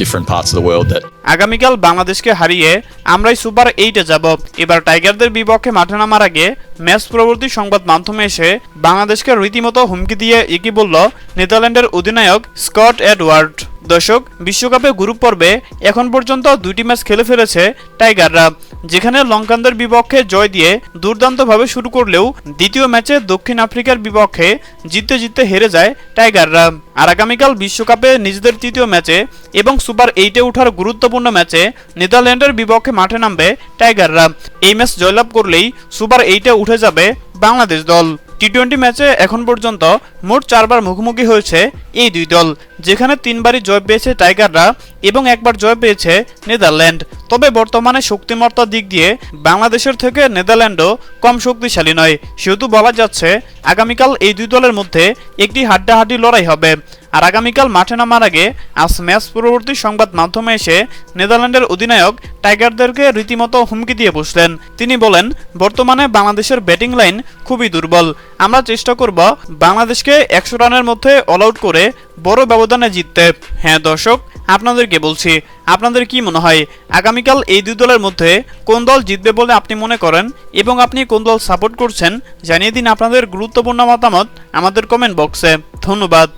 different parts of the world that আগামীকাল বাংলাদেশকে হারিয়ে আমরাই সুপার এইটে যাব। এবার টাইগারদের বিপক্ষে মাঠে নামার আগে ম্যাচ পরবর্তী সংবাদ মাধ্যমে এসে বাংলাদেশকে রীতিমতো হুমকি দিয়ে একই বলল নেদারল্যান্ডের অধিনায়ক স্কট এডওয়ার্ড। দর্শক, বিশ্বকাপে গ্রুপ পর্বে এখন পর্যন্ত দুইটি ম্যাচ খেলে ফেলেছে টাইগাররা, যেখানে লঙ্কানদের বিপক্ষে জয় দিয়ে দুর্দান্তভাবে শুরু করলেও দ্বিতীয় ম্যাচে দক্ষিণ আফ্রিকার বিপক্ষে জিততে জিততে হেরে যায় টাইগাররা। আর আগামীকাল বিশ্বকাপে নিজেদের তৃতীয় ম্যাচে এবং সুপার এইটে ওঠার গুরুত্বপূর্ণ ম্যাচে নেদারল্যান্ডের বিপক্ষে মাঠে নামবে টাইগাররা। এই ম্যাচ জয়লাভ করলেই সুপার এইটে উঠে যাবে বাংলাদেশ দল। টি টোয়েন্টি ম্যাচে এখন পর্যন্ত মোট চারবার মুখোমুখি হয়েছে এই দুই দল, যেখানে তিনবারই জয় পেয়েছে টাইগাররা এবং একবার জয় পেয়েছে নেদারল্যান্ড। তবে বর্তমানে শক্তিমত্তার দিক দিয়ে বাংলাদেশের থেকে নেদারল্যান্ডও কম শক্তিশালী নয়। সেহেতু বলা যাচ্ছে, আগামীকাল এই দুই দলের মধ্যে একটি হাড্ডাহাড্ডি লড়াই হবে। আর আগামীকাল মাঠে নামার আগে আজ ম্যাচ পূর্ববর্তী সংবাদ মাধ্যমে এসে নেদারল্যান্ডের অধিনায়ক টাইগারদেরকে রীতিমতো হুমকি দিয়ে বসলেন। তিনি বলেন, বর্তমানে বাংলাদেশের ব্যাটিং লাইন খুবই দুর্বল। আমরা চেষ্টা করব বাংলাদেশকে একশো রানের মধ্যে অল আউট করে বড় ব্যবধানে জিততে। হ্যাঁ দর্শক আপনাদেরকে বলছি, আপনাদের কি মনে হয়, আগামীকাল এই দুই দলের মধ্যে কোন দল জিতবে বলে আপনি মনে করেন এবং আপনি কোন দল সাপোর্ট করছেন, জানিয়ে দিন আপনাদের গুরুত্বপূর্ণ মতামত আমাদের কমেন্ট বক্সে ধন্যবাদ।